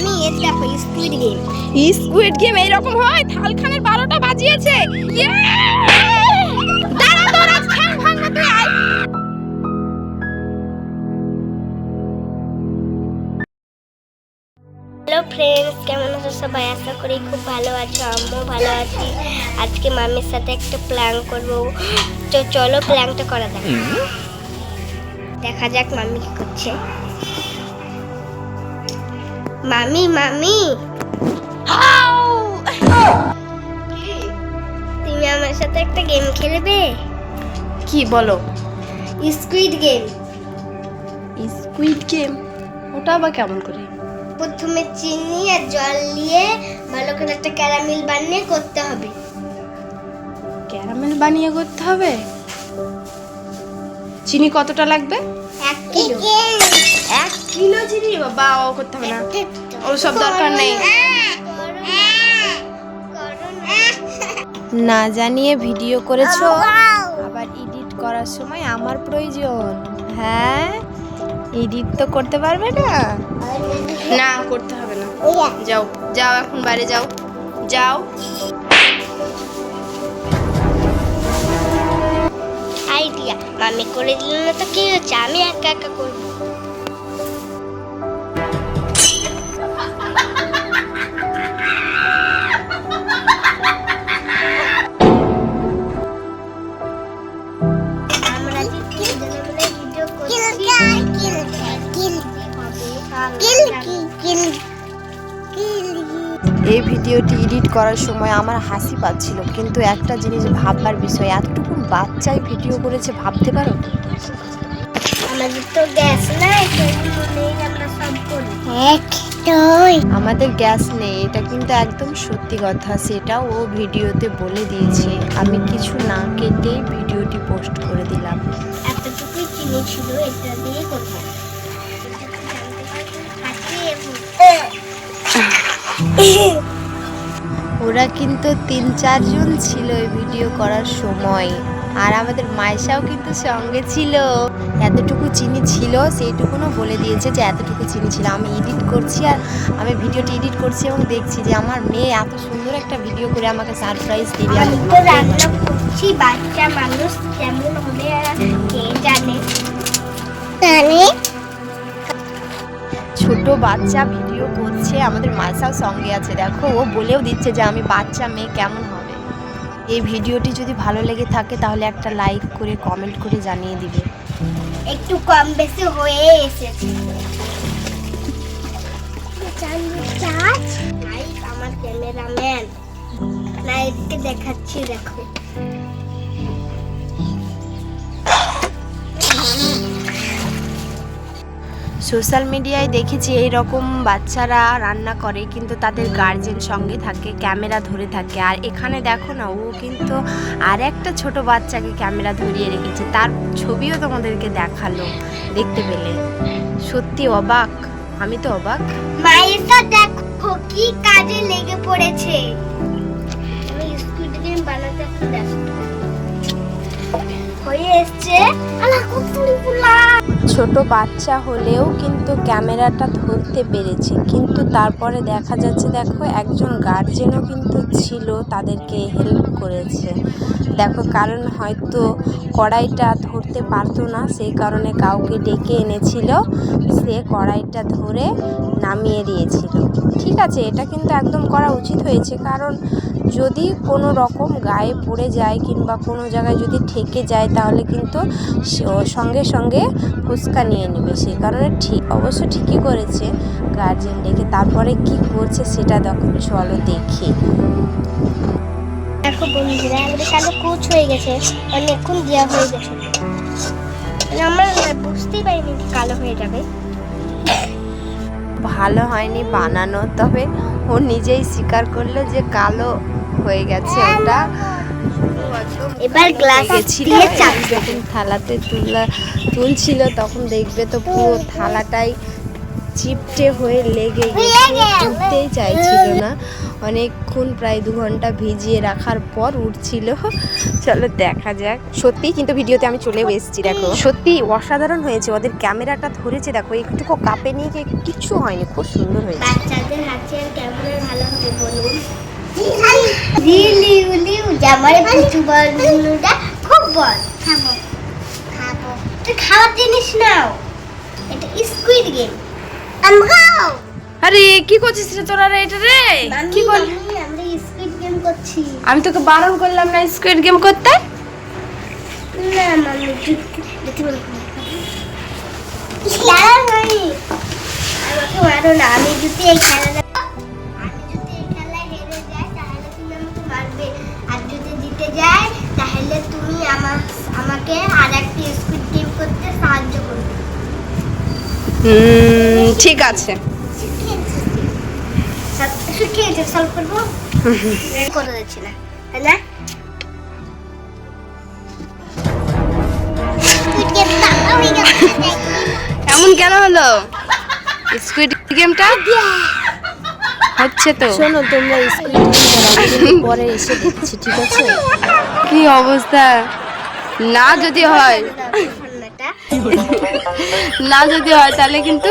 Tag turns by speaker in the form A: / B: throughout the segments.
A: জানি এর দেখো স্কুইড গেম
B: স্কুইড গেম এইরকম হয়? থালখানের বারোটা বাজিয়েছে। ইয়ে! ঠ্যাং তুই আয়
A: হ্যালো ফ্রেন্ডস কেমন আছো সবাই? আশা করি খুব ভালো আছো আমিও ভালো আছি। আজকে মামির সাথে একটা প্ল্যান করব। তো চলো প্ল্যানটা করা যাক। দেখা যাক মামি কি করছে। মামি মামি। তুমি আমার সাথে একটা গেম খেলবে?
B: কি বলো?
A: স্কুইড গেম
B: স্কুইড গেম ওটা আবার কেমন করে?
A: প্রথমে চিনি আর জল দিয়ে ভালো করে একটা ক্যারামেল বানিয়ে করতে হবে।
B: ক্যারামেল বানিয়ে করতে হবে? চিনি কতটা লাগবে?
A: এক কিলো।
B: এক কিলো চিনি বাবা ও করতে হবে না। ও সব দরকার নেই। না জানিয়ে ভিডিও করেছ? আবার এডিট করার সময় আমার প্রয়োজন। হ্যাঁ? এডিট তো করতে পারবে না? না করতে হবে না। যাও যাও এখন বাইরে যাও। যাও।
A: আইডিয়া মামি করে দিল না তো কি হচ্ছে? আমি একা একা করব।
B: এই ভিডিওটি এডিট করার সময় আমার হাসি পাচ্ছিল কিন্তু একটা জিনিস ভাববার বিষয় এতটুকু বাচ্চাই ভিডিও করেছে ভাবতে পারো?
A: আমাদের তো গ্যাস নাই
B: আমাদের গ্যাস নেই এটা কিন্তু একদম সত্যি কথা সেটা ও ভিডিওতে বলে দিয়েছে। আমি কিছু না কেটেই ভিডিওটি পোস্ট করে দিলাম।
A: এতটুকুই চিনি ছিল এটা দিয়ে করব।
B: ওরা কিন্তু তিন চারজন ছিল এই ভিডিও করার সময়। আর আমাদের মাইশাও কিন্তু সঙ্গে ছিল। এতটুকু চিনি ছিল সেইটুকুনও বলে দিয়েছে যে এতটুকু চিনি ছিল। আমি এডিট করছি আর আমি ভিডিওটি এডিট করছি এবং দেখছি যে আমার মেয়ে এত সুন্দর একটা ভিডিও করে আমাকে সারপ্রাইজ দিবে।
A: আমি তো রান্না করছি বাচ্চা মানুষ কেমন হবে আর কে জানে জানে?
B: ছোট বাচ্চা করছে আমাদের মাইশাও সঙ্গে আছে, দেখো, ও বলেও দিচ্ছে যে আমি বাচ্চা, মেয়ে কেমন হবে। এই ভিডিওটি যদি ভালো লেগে থাকে, তাহলে একটা লাইক করে কমেন্ট করে জানিয়ে দিবে।
A: একটু কম বেশি হয়ে এসেছে। আমার ক্যামেরাম্যান নাইককে দেখাচ্ছি, দেখো।
B: সোশ্যাল মিডিয়ায় দেখেছি এই রকম বাচ্চারা রান্না করে, কিন্তু তাদের গার্জেন সঙ্গে থাকে, ক্যামেরা ধরে থাকে। আর এখানে দেখো না, ও কিন্তু আর একটা ছোট বাচ্চাকে ক্যামেরা ধরিয়ে রেখেছে। তার ছবিও তোমাদেরকে দেখাল, দেখতে পেলে। সত্যি অবাক। আমি তো অবাক।
A: দেখো কি কাজে লেগে পড়েছে। আমি গেম বানাতে ব্যস্ত। হয়ে এসছে। আলা পুলা
B: ছোট বাচ্চা হলেও কিন্তু ক্যামেরাটা ধরতে পেরেছে। কিন্তু তারপরে দেখা যাচ্ছে, দেখো, একজন গার্জেনও কিন্তু ছিল, তাদেরকে হেল্প করেছে। দেখো, কারণ হয়তো কড়াইটা ধরতে পারতো না, সেই কারণে কাউকে ডেকে এনেছিল। সে কড়াইটা ধরে নামিয়ে দিয়েছিল। ঠিক আছে, এটা কিন্তু একদম করা উচিত হয়েছে। কারণ যদি কোনো রকম গায়ে পড়ে যায় কিংবা কোনো জায়গায় যদি ঠেকে যায়, তাহলে কিন্তু সঙ্গে সঙ্গে ফুচকা নিয়ে নেবে। সেই কারণে ঠিক অবশ্য ঠিকই করেছে গার্জেন ডেকে। তারপরে কি করছে সেটা দেখো চলো দেখি।
A: বন্ধুরা হয়ে গেছে হয়ে গেছে। আমরা বুঝতেই পারিনি কালো হয়ে যাবে।
B: ভালো হয়নি বানানো তবে ও নিজেই স্বীকার করল যে কালো হয়ে গেছে ওটা।
A: এবার গ্লাস
B: গেছিল
A: দিয়ে
B: যখন থালাতে তুলা তুলছিল তখন দেখবে তো পুরো থালাটাই চিপটে হয়ে লেগে গেছে। উঠতেই চাইছিল না। অনেকক্ষণ প্রায় দু ঘণ্টা ভিজিয়ে রাখার পর উঠছিল। চলো দেখা যাক। সত্যি কিন্তু ভিডিওতে আমি চলেও এসেছি দেখো। সত্যি অসাধারণ হয়েছে। ওদের ক্যামেরাটা ধরেছে দেখো একটুকু কাপে নিয়ে গিয়ে কিচ্ছু হয়নি। খুব সুন্দর হয়েছে।
A: বাচ্চাদের বলুন। লিউ লিউ জামার পুচু বলুটা খুব বল। খাব খাব তুই খাওয়ার জিনিস নাও। এটা স্কুইড গেম
C: আরে কি করছিস রে তোরা রে এটা রে? কি বল
A: আমরা স্কুইড গেম করছি।
C: আমি তোকে বারণ করলাম না স্কুইড গেম করতে?
A: না মামি দেখতে বল খেলা হয়নি আমাকে মারো না আমি যদি এই খেলাটা আমি যদি এই খেলায় হেরে যাই তাহলে তুমি আমাকে মারবে। আর যদি জিতে যাই তাহলে তুমি আমার আমাকে আর একটা স্কুইড গেম করতে সাহায্য করবে।
C: হুম। ঠিক আছে। এমন কেন হলো? স্কুইড গেমটা হচ্ছে তো।
B: শোনো তোমরা পরে এসে দেখছি ঠিক আছে?
C: কি অবস্থা? না যদি হয় না যদি হয় তাহলে কিন্তু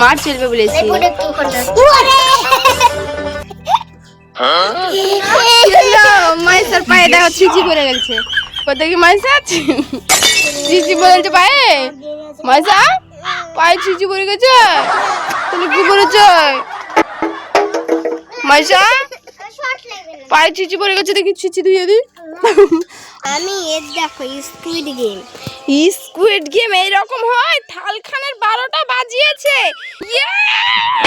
C: মার চলবে বলেছি। মাইসার পায়ে দেখো ছিচি পড়ে গেছে। কোথায় কি মাইসা ছিচি পড়েছে পায়ে? মাইসা পায়ে ছিচি পড়ে গেছে? তাহলে কি করেছে? মাইসা পায়ে ছিচি পড়ে গেছে দেখি ছিচি ধুয়ে দি
A: আমি এর দেখো স্কুইড গেম
C: স্কুইড গেম এইরকম হয়? থালখানের বারোটা বাজিয়েছে। ইয়ে!